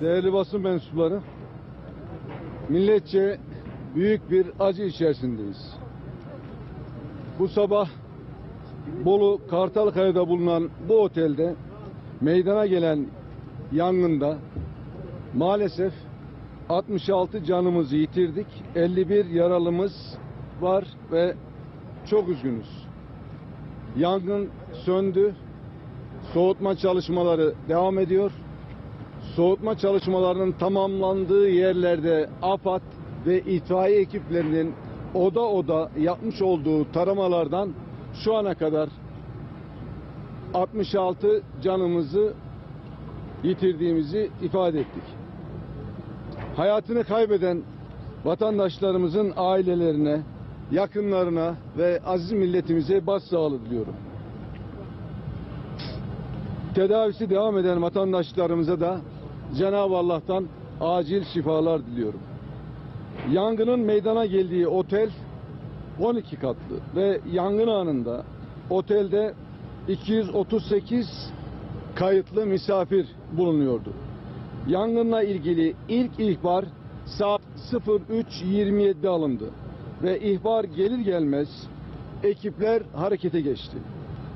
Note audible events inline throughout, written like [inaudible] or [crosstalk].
değerli basın mensupları, milletçe büyük bir acı içerisindeyiz. Bu sabah Bolu Kartalkaya'da bulunan bu otelde meydana gelen yangında maalesef 66 canımızı yitirdik, 51 yaralımız var ve çok üzgünüz. Yangın söndü, soğutma çalışmaları devam ediyor. Soğutma çalışmalarının tamamlandığı yerlerde AFAD ve itfaiye ekiplerinin oda oda yapmış olduğu taramalardan şu ana kadar 66 canımızı yitirdiğimizi ifade ettik. Hayatını kaybeden vatandaşlarımızın ailelerine, yakınlarına ve aziz milletimize başsağlığı diliyorum. Tedavisi devam eden vatandaşlarımıza da Cenab-ı Allah'tan acil şifalar diliyorum. Yangının meydana geldiği otel 12 katlı ve yangın anında otelde 238 kayıtlı misafir bulunuyordu. Yangınla ilgili ilk ihbar saat 03.27'de alındı ve ihbar gelir gelmez ekipler harekete geçti.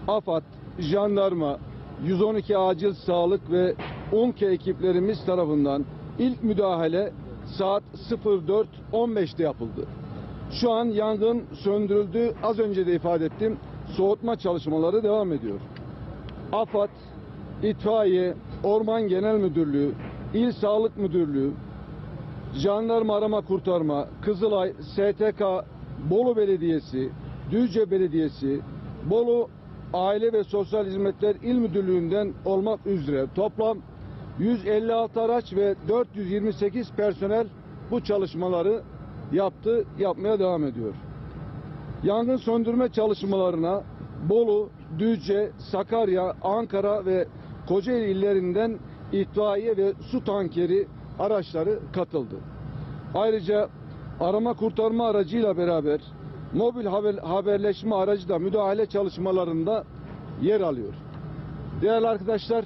AFAD, jandarma, 112 acil sağlık ve UNKE ekiplerimiz tarafından ilk müdahale saat 04.15'te yapıldı. Şu an yangın söndürüldü. Az önce de ifade ettim. Soğutma çalışmaları devam ediyor. AFAD, İtfaiye, Orman Genel Müdürlüğü, İl Sağlık Müdürlüğü, Jandarma Arama Kurtarma, Kızılay, STK, Bolu Belediyesi, Düzce Belediyesi, Bolu Aile ve Sosyal Hizmetler İl Müdürlüğü'nden olmak üzere toplam 156 araç ve 428 personel bu çalışmaları yaptı, yapmaya devam ediyor. Yangın söndürme çalışmalarına Bolu, Düzce, Sakarya, Ankara ve Kocaeli illerinden itfaiye ve su tankeri araçları katıldı. Ayrıca arama kurtarma aracıyla beraber mobil haber, haberleşme aracı da müdahale çalışmalarında yer alıyor. Değerli arkadaşlar,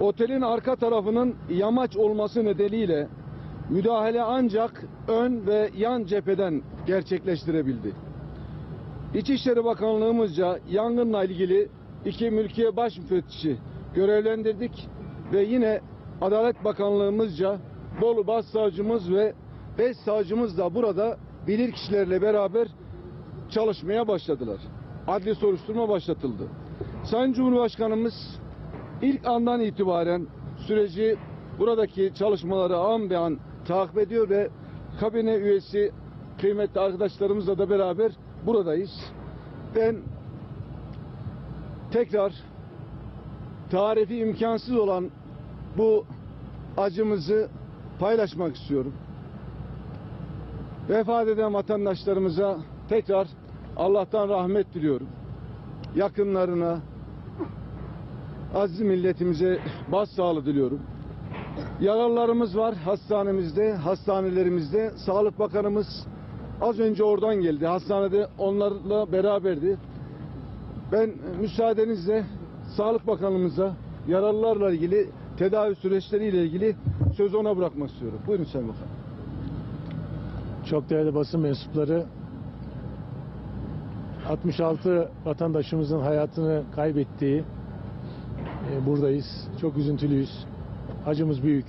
otelin arka tarafının yamaç olması nedeniyle müdahale ancak ön ve yan cepheden gerçekleştirebildi. İçişleri Bakanlığımızca yangınla ilgili iki mülkiye baş müfettişi görevlendirdik ve yine Adalet Bakanlığımızca Bolu Başsavcımız ve Beş savcımız da burada bilir kişilerle beraber çalışmaya başladılar. Adli soruşturma başlatıldı. Sayın Cumhurbaşkanımız ilk andan itibaren süreci buradaki çalışmaları an be an takip ediyor ve kabine üyesi kıymetli arkadaşlarımızla da beraber buradayız. Ben tekrar tarifi imkansız olan bu acımızı paylaşmak istiyorum. Vefat eden vatandaşlarımıza tekrar Allah'tan rahmet diliyorum. Yakınlarına, aziz milletimize başsağlığı diliyorum. Yaralılarımız var hastanemizde, hastanelerimizde. Sağlık Bakanımız az önce oradan geldi. Hastanede onlarla beraberdi. Ben müsaadenizle Sağlık Bakanımıza yaralılarla ilgili tedavi süreçleriyle ilgili sözü ona bırakmak istiyorum. Buyurun Sayın Bakan. Çok değerli basın mensupları 66 vatandaşımızın hayatını kaybettiği buradayız. Çok üzüntülüyüz. Acımız büyük.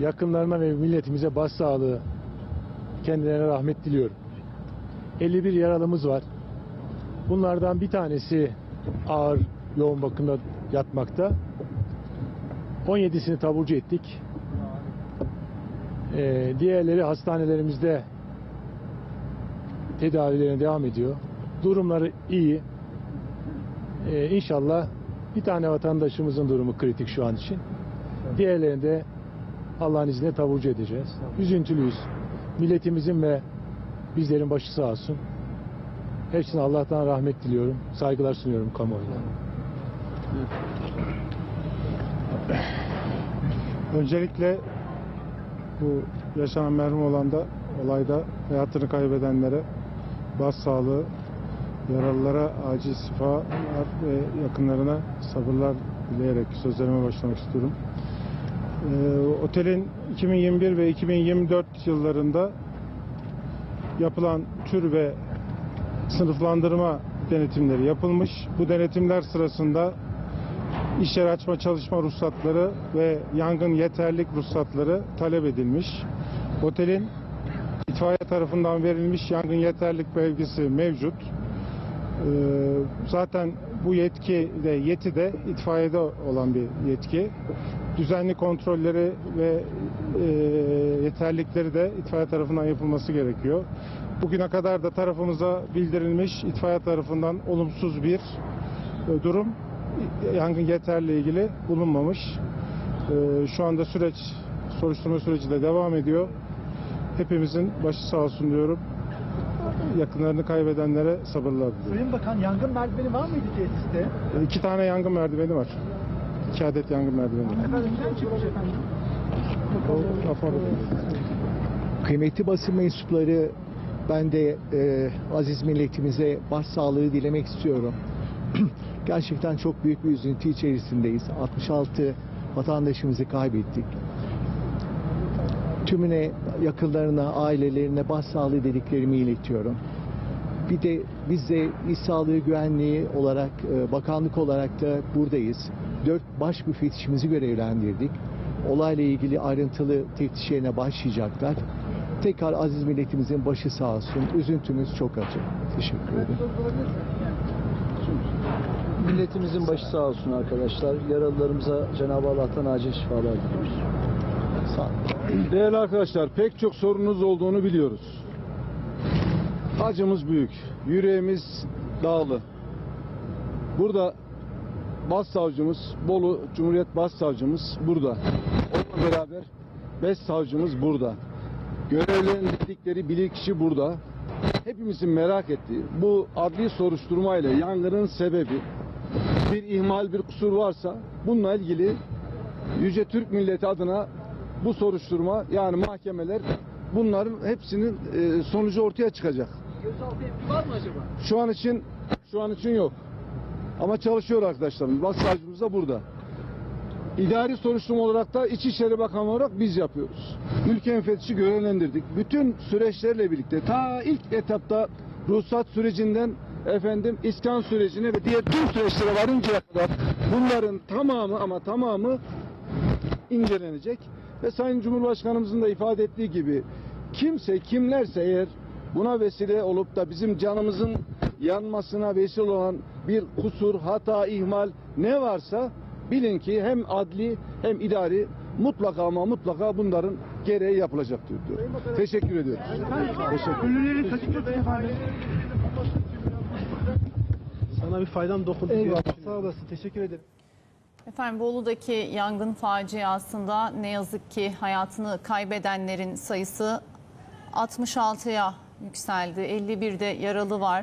Yakınlarına ve milletimize başsağlığı kendilerine rahmet diliyorum. 51 yaralımız var. Bunlardan bir tanesi ağır yoğun bakımda yatmakta. 17'sini taburcu ettik. Ee, diğerleri hastanelerimizde tedavilerine devam ediyor. Durumları iyi. Ee, inşallah bir tane vatandaşımızın durumu kritik şu an için. Diğerlerini de Allah'ın izniyle taburcu edeceğiz. Üzüntülüyüz. Milletimizin ve bizlerin başı sağ olsun. Hepsine Allah'tan rahmet diliyorum. Saygılar sunuyorum kamuoyuna. Öncelikle bu yaşanan merhum olan da olayda hayatını kaybedenlere başsağlığı, yaralılara acil şifalar ve yakınlarına sabırlar dileyerek sözlerime başlamak istiyorum. Ee, otelin 2021 ve 2024 yıllarında yapılan tür ve sınıflandırma denetimleri yapılmış. Bu denetimler sırasında iş yeri açma çalışma ruhsatları ve yangın yeterlik ruhsatları talep edilmiş. Otelin itfaiye tarafından verilmiş yangın yeterlik belgesi mevcut. Ee, zaten bu yetki de yeti de itfaiyede olan bir yetki. Düzenli kontrolleri ve e, yeterlikleri de itfaiye tarafından yapılması gerekiyor. Bugüne kadar da tarafımıza bildirilmiş itfaiye tarafından olumsuz bir e, durum yangın yeterli ilgili bulunmamış. E, şu anda süreç soruşturma süreci de devam ediyor. Hepimizin başı sağ olsun diyorum. Yakınlarını kaybedenlere sabırlar diliyorum. Sayın Bakan yangın merdiveni var mıydı tesiste? İki tane yangın merdiveni var. İki adet yangın merdiveni var. Efendim kim çıkmış efendim? O rapor Kıymetli basın mensupları ben de e, aziz milletimize başsağlığı dilemek istiyorum. [clears throat] Gerçekten çok büyük bir üzüntü içerisindeyiz. 66 vatandaşımızı kaybettik. Tümüne, yakınlarına, ailelerine başsağlığı dediklerimi iletiyorum. Bir de biz de İş Sağlığı Güvenliği olarak, e, bakanlık olarak da buradayız. Dört baş müfettişimizi görevlendirdik. Olayla ilgili ayrıntılı teftişlerine başlayacaklar. Tekrar aziz milletimizin başı sağ olsun. Üzüntümüz çok acı. Teşekkür ederim. Milletimizin başı sağ olsun arkadaşlar. Yaralılarımıza Cenab-ı Allah'tan acil şifalar diliyoruz. Sağ olun. Değerli arkadaşlar pek çok sorunuz olduğunu biliyoruz. Acımız büyük. Yüreğimiz dağlı. Burada Başsavcımız, Bolu Cumhuriyet Başsavcımız burada. Onunla beraber beş savcımız burada. Görevlendirdikleri bilirkişi burada. Hepimizin merak ettiği bu adli soruşturmayla yangının sebebi bir ihmal bir kusur varsa bununla ilgili Yüce Türk milleti adına bu soruşturma yani mahkemeler bunların hepsinin e, sonucu ortaya çıkacak. Gözaltı emri var mı acaba? Şu an için şu an için yok. Ama çalışıyor arkadaşlarımız. Başsavcımız da burada. İdari soruşturma olarak da İçişleri Bakanı olarak biz yapıyoruz. Ülke müfettişi görevlendirdik. Bütün süreçlerle birlikte ta ilk etapta ruhsat sürecinden efendim iskan sürecine ve diğer tüm süreçlere varıncaya kadar bunların tamamı ama tamamı incelenecek ve Sayın Cumhurbaşkanımızın da ifade ettiği gibi kimse kimlerse eğer buna vesile olup da bizim canımızın yanmasına vesile olan bir kusur, hata, ihmal ne varsa bilin ki hem adli hem idari mutlaka ama mutlaka bunların gereği yapılacaktır diyor. Teşekkür ediyorum. Teşekkür kaçırıldı efendim. Sana bir faydam dokundu. Eyvallah. Sağ olasın. Teşekkür ederim. Efendim Bolu'daki yangın faciasında ne yazık ki hayatını kaybedenlerin sayısı 66'ya yükseldi. 51 de yaralı var.